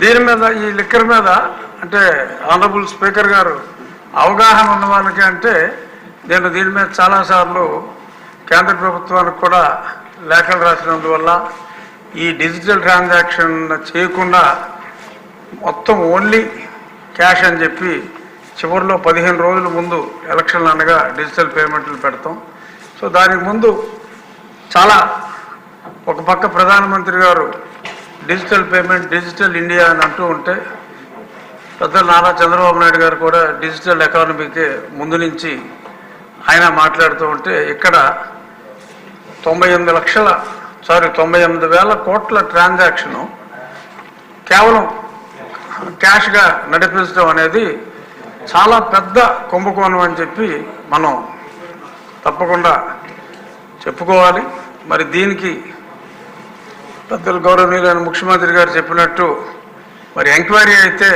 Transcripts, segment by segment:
దీని మీద ఈ లిక్కర్ మీద అంటే ఆనరబుల్ స్పీకర్ గారు అవగాహన ఉన్న వాళ్ళకి అంటే నేను దీని మీద చాలాసార్లు కేంద్ర ప్రభుత్వానికి కూడా లేఖలు రాసినందువల్ల ఈ డిజిటల్ ట్రాన్సాక్షన్ చేయకుండా మొత్తం ఓన్లీ క్యాష్ అని చెప్పి చివరిలో పదిహేను రోజుల ముందు ఎలక్షన్లు అనగా డిజిటల్ పేమెంట్లు పెడతాం. సో దానికి ముందు చాలా ఒక పక్క ప్రధానమంత్రి గారు డిజిటల్ పేమెంట్ డిజిటల్ ఇండియా అని అంటూ ఉంటే పెద్ద నారా చంద్రబాబు నాయుడు గారు కూడా డిజిటల్ ఎకానమీకి ముందు నుంచి ఆయన మాట్లాడుతూ ఉంటే ఇక్కడ తొంభై ఎనిమిది లక్షల సారీ తొంభై ఎనిమిది వేల కోట్ల ట్రాన్సాక్షను కేవలం క్యాష్గా నడిపించడం అనేది చాలా పెద్ద కుంభకోణం అని చెప్పి మనం తప్పకుండా చెప్పుకోవాలి. మరి దీనికి పెద్దలు గౌరవనీయులైన ముఖ్యమంత్రి గారు చెప్పినట్టు మరి ఎంక్వైరీ అయితే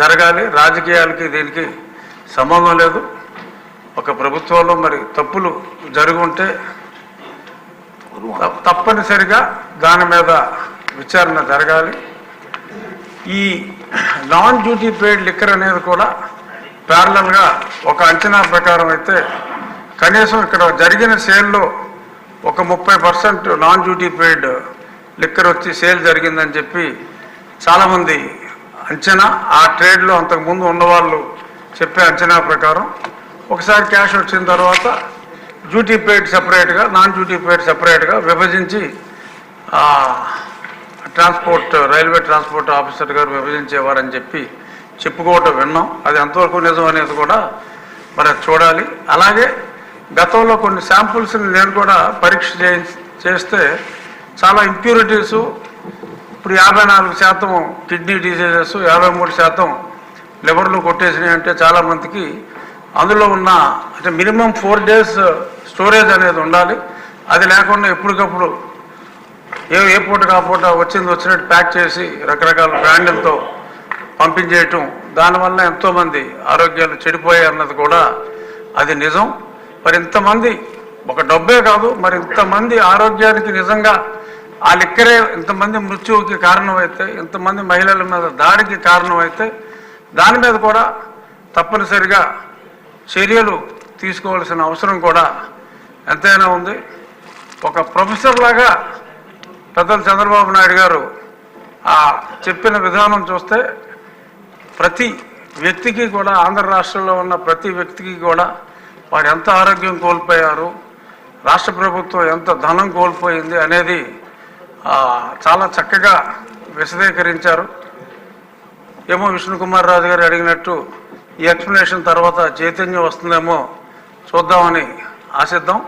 జరగాలి. రాజకీయాలకి దీనికి సంబంధం లేదు. ఒక ప్రభుత్వంలో మరి తప్పులు జరుగుంటే తప్పనిసరిగా దాని మీద విచారణ జరగాలి. ఈ నాన్ డ్యూటీ పెయిడ్ లిక్కర్ అనేది కూడా ప్యారలల్గా ఒక అంచనా ప్రకారం అయితే కనీసం ఇక్కడ జరిగిన సేల్లో ఒక ముప్పై percent non duty paid liquor వచ్చి సేల్ జరిగిందని చెప్పి చాలామంది అంచనా ఆ ట్రేడ్లో అంతకుముందు ఉన్నవాళ్ళు చెప్పే అంచనా ప్రకారం ఒకసారి క్యాష్ వచ్చిన తర్వాత డ్యూటీ పేడ్ సపరేట్గా నాన్ డ్యూటీ పేడ్ సపరేట్గా విభజించి ట్రాన్స్పోర్ట్ రైల్వే ట్రాన్స్పోర్ట్ ఆఫీసర్ గారు విభజించేవారని చెప్పి చెప్పుకోవటం విన్నాం. అది ఎంతవరకు నిజం అనేది కూడా మరి చూడాలి. అలాగే గతంలో కొన్ని శాంపుల్స్ని నేను కూడా పరీక్ష చేస్తే చాలా ఇంప్యూరిటీసు ఇప్పుడు యాభై నాలుగు శాతం కిడ్నీ డిసీజెస్ యాభై మూడు శాతం లివర్లు కొట్టేసినాయి అంటే చాలామందికి అందులో ఉన్న అంటే మినిమం ఫోర్ డేస్ స్టోరేజ్ అనేది ఉండాలి. అది లేకుండా ఎప్పటికప్పుడు ఏ ఏ పూట కాపూట వచ్చింది వచ్చినట్టు ప్యాక్ చేసి రకరకాల బ్రాండ్లతో పంపించేయటం. దానివల్ల ఎంతోమంది ఆరోగ్యాలు చెడిపోయాయి అన్నది కూడా అది నిజం. మరి ఇంతమంది ఒక డబ్బే కాదు మరి ఇంతమంది ఆరోగ్యానికి నిజంగా ఆ లిక్కరే ఇంతమంది మృత్యువుకి కారణమైతే ఇంతమంది మహిళల మీద దాడికి కారణమైతే దాని మీద కూడా తప్పనిసరిగా చర్యలు తీసుకోవాల్సిన అవసరం కూడా ఎంతైనా ఉంది. ఒక ప్రొఫెసర్ లాగా పెద్దలు చంద్రబాబు నాయుడు గారు ఆ చెప్పిన విధానం చూస్తే ప్రతి వ్యక్తికి కూడా ఆంధ్ర రాష్ట్రంలో ఉన్న ప్రతి వ్యక్తికి కూడా వారు ఎంత ఆరోగ్యం కోల్పోయారు రాష్ట్ర ప్రభుత్వం ఎంత ధనం కోల్పోయింది అనేది చాలా చక్కగా విశదీకరించారు. ఏమో విష్ణుకుమార్ రాజు గారు అడిగినట్టు ఈ ఎక్స్ప్లెనేషన్ తర్వాత చైతన్యం వస్తుందేమో చూద్దామని ఆశిద్దాం.